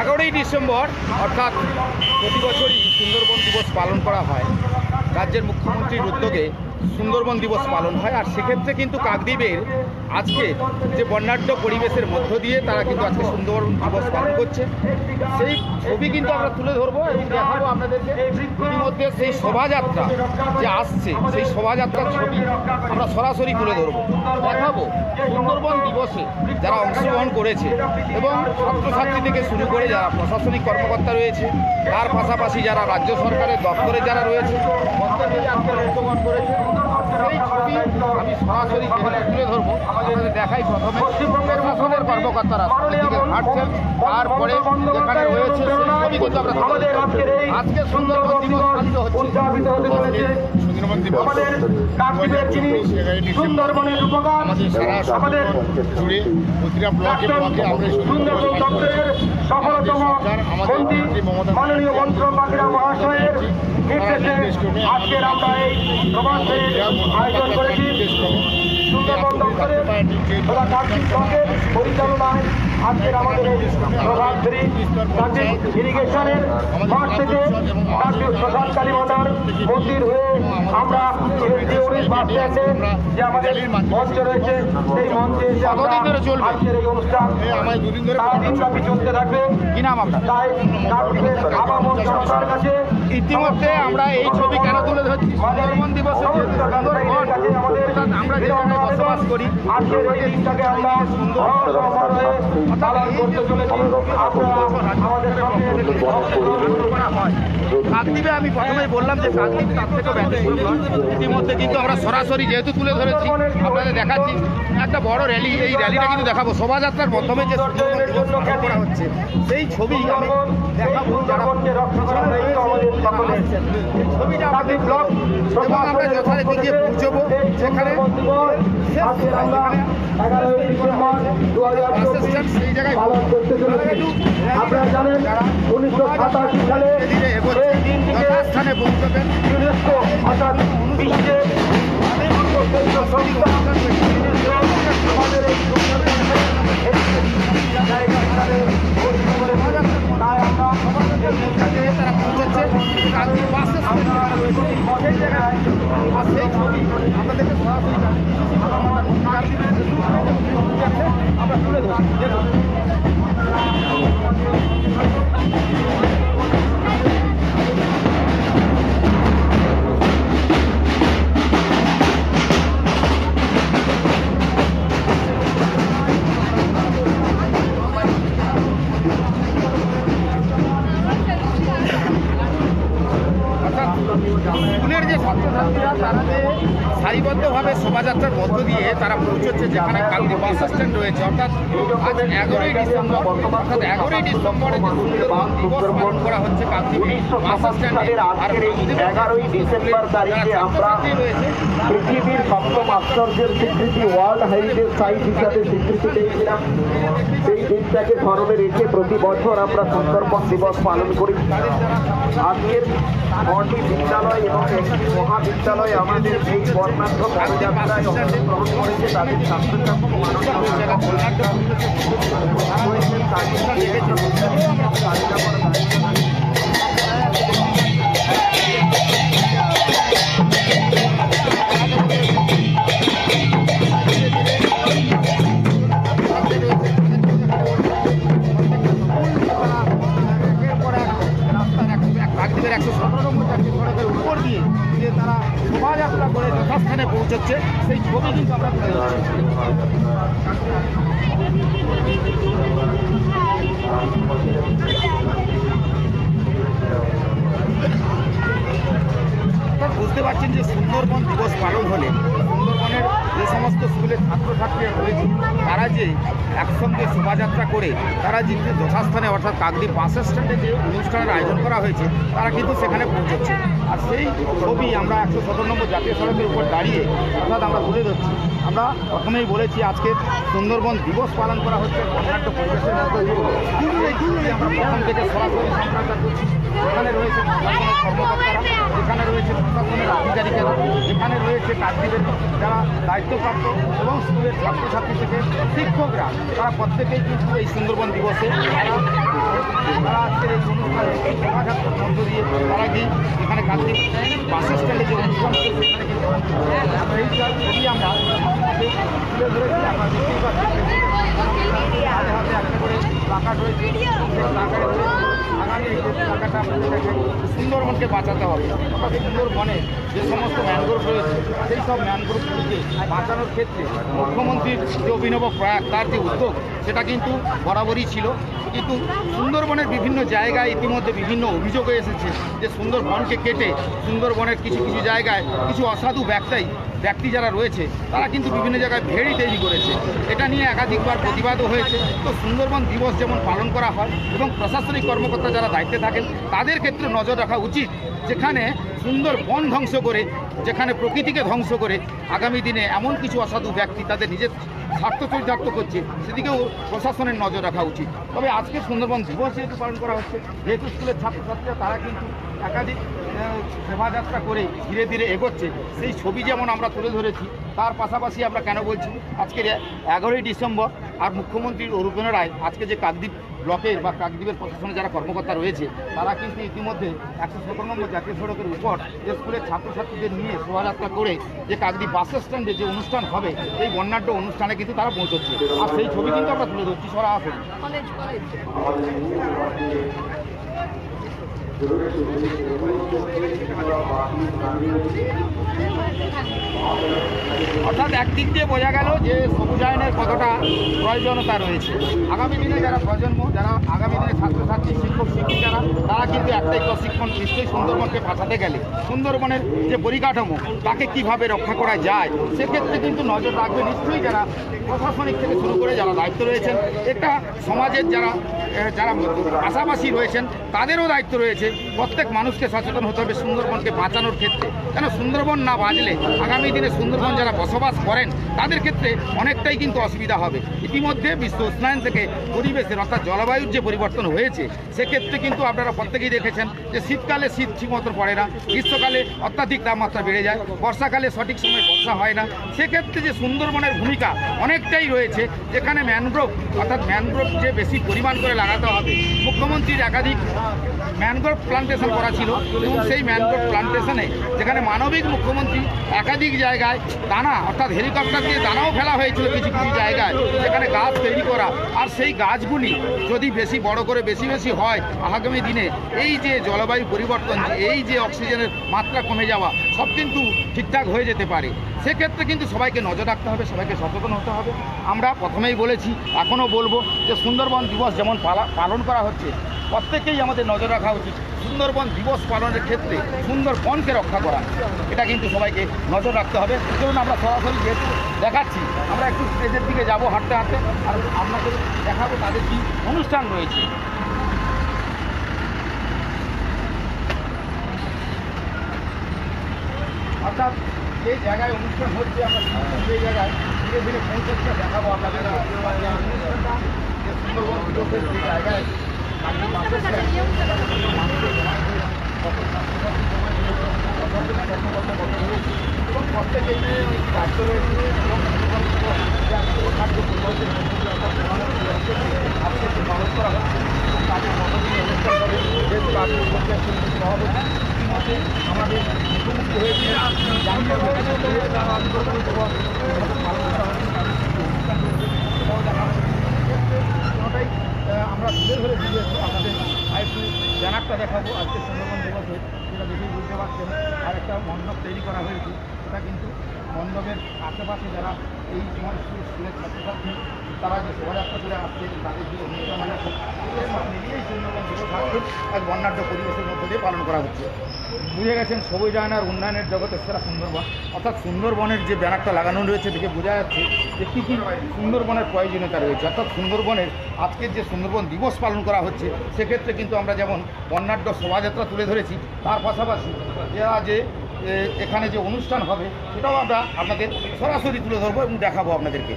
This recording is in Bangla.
এগারোই ডিসেম্বর অর্থাৎ প্রতি বছরই সুন্দরবন দিবস পালন করা হয়। রাজ্যের মুখ্যমন্ত্রীর উদ্যোগে সুন্দরবন দিবস পালন হয়। আর সেক্ষেত্রে কিন্তু কাকদ্বীপের আজকে যে বর্ণাঢ্য পরিবেশের মধ্য দিয়ে তারা কিন্তু আজকে সুন্দরবন দিবস পালন করছে। সেই ছবি কিন্তু আমরা তুলে ধরবো এবং দেখাবো আপনাদেরকে। ইতিমধ্যে সেই শোভাযাত্রা যে আসছে, সেই শোভাযাত্রার ছবি আমরা সরাসরি তুলে ধরবো। দেখাবো সুন্দরবন দিবসে যারা অংশগ্রহণ করেছে এবং ছাত্রছাত্রী থেকে শুরু করে যারা প্রশাসনিক কর্মকর্তা রয়েছে, তার পাশাপাশি যারা রাজ্য সরকারের দপ্তরে যারা রয়েছে অংশগ্রহণ করেছে। সেই ছবি আমি সরাসরি যেখানে তুলে ধরবো আপনাদের দেখাই প্রথমে প্রশাসনের কর্মকর্তারা দিকে হাঁটছেন তারপরে যেখানে রয়েছে ছবি কিন্তু আমরা। আজকে সুন্দরবন দিবস পালিত হচ্ছে সুন্দরবন দিবস আমাদের সুন্দরবনের উপকার আমাদের আমাদের জুড়ে প্রতিটা ব্লকে ব্লকে আমরা সুন্দরবন দপ্তরের সফলতম মন্ত্রী মাননীয় মন্ত্র মহাশয়ের নির্দেশে আজকের আমরা এই প্রবাস ফেরির আয়োজন করেছি। সুন্দরবন দপ্তরের তথা কার্তিক সঙ্গের পরিচালনায় আজকের আমাদের এই প্রভাত ফেরি কার্তিক ইরিগেশনের মাঠ থেকে কার্তিক শ্মশান কালী মাতার মন্দির হয়ে আমরা এসডিওর বাস স্ট্যান্ডে যে আমাদের মঞ্চ রয়েছে সেই মঞ্চে এসে আমরা? আজকের এই অনুষ্ঠান দুদিন ধরে চলতে থাকবে। কি নাম আপনার? তাই কার্তিকের আবামন জনতার কাছে ইতিমধ্যে আমরা এই ছবি কেন তুলে ধরছি? সুন্দরবন দিবসে সুন্দরবন অর্থাৎ আমরা যেখানে বসবাস করি কাকদ্বীপে আমি প্রথমেই বললাম যে কাকদ্বীপ তার থেকেও ব্যতিক্রম ইতিমধ্যে কিন্তু আমরা সরাসরি যেহেতু তুলে ধরেছি আপনাদের দেখাচ্ছি একটা বড় র্যালি এই র্যালিটা কিন্তু দেখাবো। শোভাযাত্রার মাধ্যমে যে সুন্দরবন দিবস পালন করা হচ্ছে সেই ছবি আমি দেখাবো যারা আমাদের এই ছবিটা এবং আমরা যথারীতি গিয়ে পৌঁছবো সেখানে সেই জায়গায় আপনারা জানেন উনিশশো সাতাশি সালে যথাস্থানে পৌঁছবেন। ইউনেস্কো অর্থাৎ বিশ্বের সংস্থা আমাদের এই স্কুলের যে ছাত্রছাত্রীরা তারা যে সারিবদ্ধভাবে শোভাযাত্রার মধ্য দিয়ে তারা পৌঁছচ্ছে যেখানে কালকে বাস স্ট্যান্ড রয়েছে অর্থাৎ আজ এগারোই ডিসেম্বর অর্থাৎ এগারোই ডিসেম্বরে যে সুন্দরবন দিবস পালন করা হচ্ছে কালকে বাস স্ট্যান্ডে আর এগারোই ডিসেম্বর তারিখে আমরা পৃথিবীর সপ্তম আশ্চর্যের স্বীকৃতি ওয়ার্ল্ড হেরিটেজ সাইট হিসাবে স্বীকৃতি পেয়েছিলাম। সেই দিনটাকে স্মরণে রেখে প্রতি বছর আমরা সুন্দরবন দিবস পালন করি। আজকের নটি বিদ্যালয় এবং মহাবিদ্যালয় আমাদের এই বর্ণাঢ্য পদযাত্রায় অংশগ্রহণ করেছে তাদের ছাত্রছাত্রী যথাস্থানে পৌঁছচ্ছে সেই ছবি কিন্তু আমরা। বুঝতে পারছেন যে সুন্দরবন দিবস পালন হলে সুন্দরবনের যে সমস্ত স্কুলের ছাত্রছাত্রীরা রয়েছে, তারা যে একসঙ্গে শোভাযাত্রা করে, তারা যে যথাস্থানে, অর্থাৎ কাকদ্বীপ বাস স্ট্যান্ডে যে অনুষ্ঠানের আয়োজন করা হয়েছে, তারা কিন্তু সেখানে পৌঁছচ্ছে। আর সেই ছবি আমরা একশো সতেরো নম্বর জাতীয় সড়কের উপর দাঁড়িয়ে, অর্থাৎ আমরা তুলে ধরছি। আমরা প্রথমেই বলেছি, আজকে সুন্দরবন দিবস পালন করা হচ্ছে বর্ণাঢ্য পরিবেশের মধ্যে আমরা প্রথম থেকে সরাসরি করছি। এখানে রয়েছে কর্মকর্তারা, এখানে রয়েছে প্রশাসনের আধিকারিকেরা, এখানে রয়েছে কাকদ্বীপের যারা দায়িত্বপ্রাপ্ত এবং স্কুলের ছাত্রছাত্রী থেকে শিক্ষকরা, তারা প্রত্যেকেই কিন্তু এই সুন্দরবন দিবসে তারা আজকের এই অনুষ্ঠানে শোভাযাত্রার মধ্য দিয়ে তারা কি এখানে কার্তিক বাস স্ট্যান্ডে যে অনুষ্ঠান সেখানে কিন্তু আমরা সুন্দরবনকে বাঁচাতে হবে। অর্থাৎ সুন্দরবনে যে সমস্ত ম্যানগ্রোভ রয়েছে, সেই সব ম্যানগ্রোভগুলিকে বাঁচানোর ক্ষেত্রে মুখ্যমন্ত্রীর যে অভিনব প্রয়াস তার যে উদ্যোগ, সেটা কিন্তু বরাবরই ছিল। কিন্তু সুন্দরবনের বিভিন্ন জায়গায় ইতিমধ্যে বিভিন্ন অভিযোগ এসেছে যে সুন্দরবনকে কেটে সুন্দরবনের কিছু কিছু জায়গায় কিছু অসাধু ব্যবসায়ী, ব্যক্তি যারা রয়েছে, তারা কিন্তু বিভিন্ন জায়গায় ভেড়ি তৈরি করেছে। এটা নিয়ে একাধিকবার প্রতিবাদও হয়েছে। তো সুন্দরবন দিবস যেমন পালন করা হয় এবং প্রশাসনিক কর্মকর্তা যারা দায়িত্বে থাকেন, তাদের ক্ষেত্রে নজর রাখা উচিত যেখানে সুন্দর বন ধ্বংস করে, যেখানে প্রকৃতিকে ধ্বংস করে, আগামী দিনে এমন কিছু অসাধু ব্যক্তি তাদের নিজের স্বার্থ চরিতার্থ করছে, সেদিকেও প্রশাসনের নজর রাখা উচিত। তবে আজকে সুন্দরবন দিবস যেহেতু পালন করা হচ্ছে, যেহেতু স্কুলের ছাত্রছাত্রীরা তারা কিন্তু একাধিক শোভাযাত্রা করে ধীরে ধীরে এগোচ্ছে। সেই ছবি যেমন আমরা তুলে ধরেছি, তার পাশাপাশি আমরা কেন বলছি আজকের এগারোই ডিসেম্বর আর মুখ্যমন্ত্রী অরুপেন রায় আজকে যে কাকদ্বীপ ব্লকের বা কাকদ্বীপের প্রশাসনে যারা কর্মকর্তা রয়েছে তারা কিন্তু ইতিমধ্যে একশো সতেরো নম্বর জাতীয় সড়কের উপর যে স্কুলের ছাত্রছাত্রীদের নিয়ে শোভাযাত্রা করে যে কাকদ্বীপ বাস স্ট্যান্ডে যে অনুষ্ঠান হবে এই বর্ণাঢ্য অনুষ্ঠানে কিন্তু তারা পৌঁছচ্ছে। আর সেই ছবি কিন্তু আমরা তুলে ধরছি সরাসরি কলেজ কলেজ। অর্থাৎ একদিক দিয়ে বোঝা গেল যে সবুজায়নের কতটা প্রয়োজনীয়তা রয়েছে। আগামী দিনে যারা প্রজন্ম, যারা আগামী দিনে ছাত্রছাত্রী, শিক্ষক, শিক্ষিকারা, তারা কিন্তু একটাই প্রশিক্ষণ, নিশ্চয়ই সুন্দরবনকে পাঠাতে গেলে। সুন্দরবনের যে পরিকাঠামো, তাকে কীভাবে রক্ষা করা যায়, সেক্ষেত্রে কিন্তু নজর রাখবে নিশ্চয়ই যারা প্রশাসনিক থেকে শুরু করে যারা দায়িত্ব রয়েছেন এটা সমাজের যারা যারা পাশাপাশি রয়েছেন, তাদেরও দায়িত্ব রয়েছে। প্রত্যেক মানুষকে সচেতন হতে হবে সুন্দরবনকে বাঁচানোর ক্ষেত্রে। কেন সুন্দরবন না বাঁচলে আগামী দিনে সুন্দরবন যারা বসবাস করেন, তাদের ক্ষেত্রে অনেকটাই কিন্তু অসুবিধা হবে। ইতিমধ্যে বিশ্ব উষ্ণায়ন থেকে পরিবেশের অর্থাৎ জলবায়ুর যে পরিবর্তন হয়েছে, সেক্ষেত্রে কিন্তু আপনারা প্রত্যেকেই দেখেছেন যে শীতকালে শীত ঠিকমতো পড়ে না, গ্রীষ্মকালে অত্যাধিক তাপমাত্রা বেড়ে যায়, বর্ষাকালে সঠিক সময় বর্ষা হয় না। সেক্ষেত্রে যে সুন্দরবনের ভূমিকা অনেকটাই রয়েছে, যেখানে ম্যানগ্রোভ, অর্থাৎ ম্যানগ্রোভ যে বেশি পরিমাণ করে লাগাতে হবে, মুখ্যমন্ত্রীর একাধিক ম্যানগ্রোভ প্লান্টেশন করা ছিল এবং সেই ম্যানগ্রোভ প্লান্টেশনে যেখানে মানবিক মুখ্যমন্ত্রী একাধিক জায়গায় দানা, অর্থাৎ হেলিকপ্টার দিয়ে দানাও ফেলা হয়েছিল কিছু কিছু জায়গায়। সেখানে গাছ তৈরি করা। আর সেই গাছগুলি যদি বেশি বড় করে বেশি বেশি হয় আগামী দিনে, এই যে জলবায়ু পরিবর্তন, এই যে অক্সিজেনের মাত্রা কমে যাওয়া, সব কিন্তু ঠিকঠাক হয়ে যেতে পারে। সেক্ষেত্রে কিন্তু সবাইকে নজর রাখতে হবে, সবাইকে সচেতন হতে হবে। আমরা প্রথমেই বলেছি, এখনও বলব যে সুন্দরবন দিবস যেমন পালা- পালন করা হচ্ছে প্রত্যেকেই আমাদের নজর রাখা উচিত। সুন্দরবন দিবস পালনের ক্ষেত্রে সুন্দরবনকে রক্ষা করা। এটা কিন্তু সবাইকে নজর রাখতে হবে। ধরুন আমরা সরাসরি যেহেতু দেখাচ্ছি, আমরা একটু স্টেজের দিকে যাব হাঁটতে হাঁটতে, আর আপনাদের দেখাবো তাদের কি অনুষ্ঠান রয়েছে। অর্থাৎ যে জায়গায় অনুষ্ঠান হচ্ছে, আমরা সেই জায়গায় ধীরে ধীরে পৌঁছাচ্ছে দেখাবো আপনাদের অনুষ্ঠানটা যে সুন্দরবন যে জায়গায় এবং দায়িত্ব রয়েছে এবং খাদ্য করা হচ্ছে এবং তাদের মনোনীত অনুষ্ঠান হবে যেহেতু আমাদের করা আহ, আমরা তুলে ধরে দিয়ে আপনাদের আরেকটু ব্যানারটা দেখাবো আজকে সুন্দরবন দিবসে সেটা দেখেই বুঝতে পারছেন আর একটা মণ্ডপ তৈরি করা হয়েছে। সেটা কিন্তু মণ্ডপের আশেপাশে যারা এই সময় স্কুলের ছাত্রছাত্রী, তারা যে শোভাযাত্রা করে আসছে, তাদের যে অনুষ্ঠান সব সুন্দরবন এক বর্ণাঢ্য পরিবেশের মধ্যে দিয়ে পালন করা হচ্ছে। বুঝে গেছেন সবুজায়নার উন্নয়নের জগতের সেরা সুন্দরবন। অর্থাৎ সুন্দরবনের যে ব্যানারটা লাগানো রয়েছে দেখে বোঝা যাচ্ছে যে কী কী সুন্দরবনের প্রয়োজনীয়তা রয়েছে। অর্থাৎ সুন্দরবনের আজকের যে সুন্দরবন দিবস পালন করা হচ্ছে, সেক্ষেত্রে কিন্তু আমরা যেমন বর্ণাঢ্য শোভাযাত্রা তুলে ধরেছি, তার পাশাপাশি যারা যে এখানে যে অনুষ্ঠান হবে সেটাও আমরা আপনাদের সরাসরি তুলে ধরবো এবং দেখাবো আপনাদেরকে।